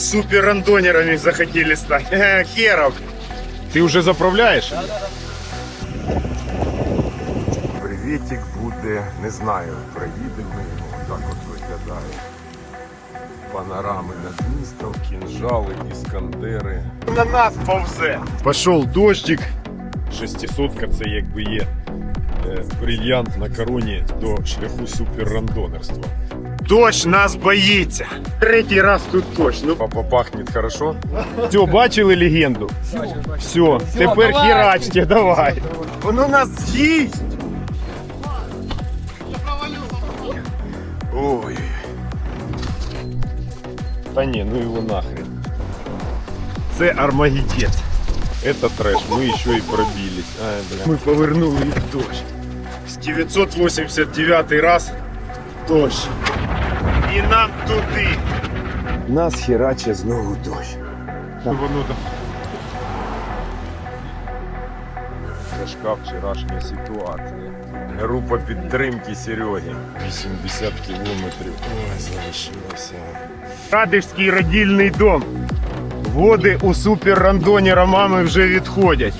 суперрандонерами захотели стать. Э, Херов. Ти вже заправляєш? Приветик буде, не знаю, проїдемо його, так от виглядає. Панорами над містом, кінжали, іскандери. На нас повзе. Пішов дощик. Шестисотка це якби є е, брильянт на короні до шляху суперрандонерства. Дощ нас боїться. Третій раз тут дощ. Ну, папа пахнет хорошо. Все, бачили легенду? Все, тепер херачте, давай. Воно нас з'їсть. Ой. Та ні, ну його нахрен. Це Армагеддец. Это трэш, мы еще и пробились. Ай, бля. Ми повернули в дощ. З 989 раз дощ. І нам туди. Нас хераче знову дощ. Воно там. Тяжка вчорашня ситуація. Група підтримки Сереги. 80 кілометрів. Ой, залишилося. Радишський родільний дом. Води у суперрандонера мами вже відходять.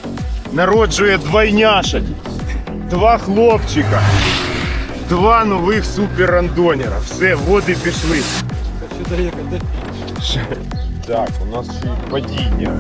Народжує двойняшок. Два хлопчика. Два нових суперрандонера. Все, води пішли. Так, у нас ще й падіння.